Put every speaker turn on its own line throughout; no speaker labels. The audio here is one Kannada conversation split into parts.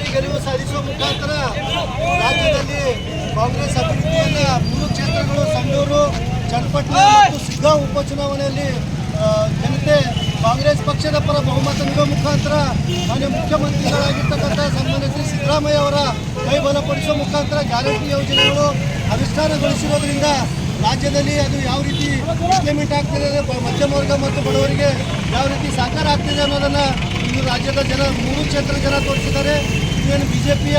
ಭರ್ಜರಿ ಗೆಲುವು ಸಾಧಿಸುವ ಮುಖಾಂತರ ರಾಜ್ಯದಲ್ಲಿ ಕಾಂಗ್ರೆಸ್ ಅಭಿವೃದ್ಧಿಯನ್ನ ಮೂರು ಕ್ಷೇತ್ರಗಳು, ಸಂಡೂರು, ಚನ್ನಪಟ್ಟಣ ಮತ್ತು ಸಿದ್ಧಾ ಉಪಚುನಾವಣೆಯಲ್ಲಿ ಜನತೆ ಕಾಂಗ್ರೆಸ್ ಪಕ್ಷದ ಪರ ಬಹುಮತ ನೀಡುವ ಮುಖಾಂತರ ಮಾನ್ಯ ಮುಖ್ಯಮಂತ್ರಿಗಳಾಗಿರ್ತಕ್ಕಂಥ ಸನ್ಮಾನ್ಯ ಶ್ರೀ ಸಿದ್ದರಾಮಯ್ಯ ಅವರ ಕೈ ಬಲಪಡಿಸುವ ಮುಖಾಂತರ ಗ್ಯಾರಂಟಿ ಯೋಜನೆಗಳು ಅನುಷ್ಠಾನಗೊಳಿಸಿರೋದ್ರಿಂದ ರಾಜ್ಯದಲ್ಲಿ ಅದು ಯಾವ ರೀತಿ ಇಂಪ್ಲಿಮೆಂಟ್ ಆಗ್ತಿದೆ, ಮಧ್ಯಮ ವರ್ಗ ಮತ್ತು ಬಡವರಿಗೆ ಯಾವ ರೀತಿ ಸಾಕಾರ ಆಗ್ತಿದೆ ಅನ್ನೋದನ್ನು ಇಂದು ರಾಜ್ಯದ ಜನ, ಮೂರು ಕ್ಷೇತ್ರ ಜನ ತೋರಿಸಿದ್ದಾರೆ. ಏನು ಬಿ ಜೆ ಪಿಯ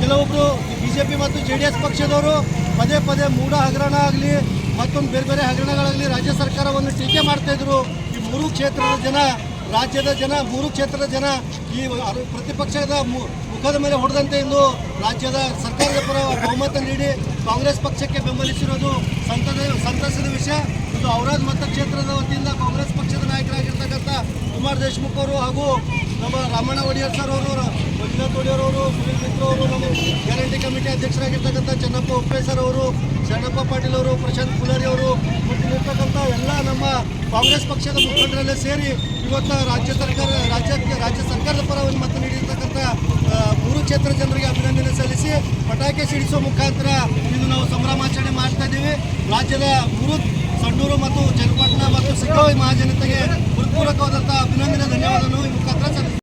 ಕೆಲವೊಬ್ಬರು ಬಿ ಜೆ ಪಿ ಮತ್ತು ಜೆ ಡಿ ಎಸ್ ಪಕ್ಷದವರು ಪದೇ ಪದೇ ಮೂಢ ಹಗರಣ ಆಗಲಿ, ಮತ್ತೊಂದು ಬೇರೆ ಬೇರೆ ಹಗರಣಗಳಾಗಲಿ ರಾಜ್ಯ ಸರ್ಕಾರವನ್ನು ಟೀಕೆ ಮಾಡ್ತಾ ಇದ್ರು. ಈ ಮೂರು ಕ್ಷೇತ್ರದ ಜನ, ರಾಜ್ಯದ ಜನ, ಮೂರು ಕ್ಷೇತ್ರದ ಜನ ಈ ಪ್ರತಿಪಕ್ಷದ ಮುಖದ ಮೇಲೆ ಹೊಡೆದಂತೆ ಇಂದು ರಾಜ್ಯದ ಸರ್ಕಾರದ ಪರ ಬಹುಮತ ನೀಡಿ ಕಾಂಗ್ರೆಸ್ ಪಕ್ಷಕ್ಕೆ ಬೆಂಬಲಿಸಿರೋದು ಸಂತದ ಸಂತಸದ ವಿಷಯ. ಇದು ಔರಾದ್ ಮತಕ್ಷೇತ್ರದ ವತಿಯಿಂದ ಕಾಂಗ್ರೆಸ್ ಕುಮಾರ್ ದೇಶ್ಮುಖ್ ಅವರು ಹಾಗೂ ನಮ್ಮ ರಾಮಣ್ಣ ಒಡೆಯರ್ ಸರ್ ಅವರು, ಮಂಜುನಾಥ್ ಒಡೆಯರ್ ಅವರು, ಸುನೀಲ್ ಮಿತ್ರ ಅವರು, ನಮ್ಮ ಗ್ಯಾರಂಟಿ ಕಮಿಟಿ ಅಧ್ಯಕ್ಷರಾಗಿರ್ತಕ್ಕಂಥ ಚೆನ್ನಪ್ಪ ಉಪ್ಪೇಸರ್ ಅವರು, ಶರಣಪ್ಪ ಪಾಟೀಲ್ ಅವರು, ಪ್ರಶಾಂತ್ ಪುಲಾರಿ ಅವರು ಮತ್ತು ಎಲ್ಲಾ ನಮ್ಮ ಕಾಂಗ್ರೆಸ್ ಪಕ್ಷದ ಮುಖಂಡರೆಲ್ಲ ಸೇರಿ ಇವತ್ತು ರಾಜ್ಯ ಸರ್ಕಾರ, ರಾಜ್ಯಕ್ಕೆ, ರಾಜ್ಯ ಸರ್ಕಾರದ ಪರವನ್ನು ಮತ ನೀಡಿರ್ತಕ್ಕಂಥ ಮೂರು ಕ್ಷೇತ್ರ ಜನರಿಗೆ ಅಭಿನಂದನೆ ಸಲ್ಲಿಸಿ ಪಟಾಕಿ ಸಿಡಿಸುವ ಮುಖಾಂತರ ಇಂದು ನಾವು ಸಂಭ್ರಮಾಚರಣೆ ಮಾಡ್ತಾ ಇದ್ದೀವಿ. ರಾಜ್ಯದ ಮೂರು ಸಂಡೂರು ಮತ್ತು ಚನ್ನಪಟ್ಟಣ ಮತ್ತು ಸಿಕ್ಕ ಮಹಾಜನತೆಗೆ ಹೃತ್ಪೂರ್ವಕವಾದಂಥ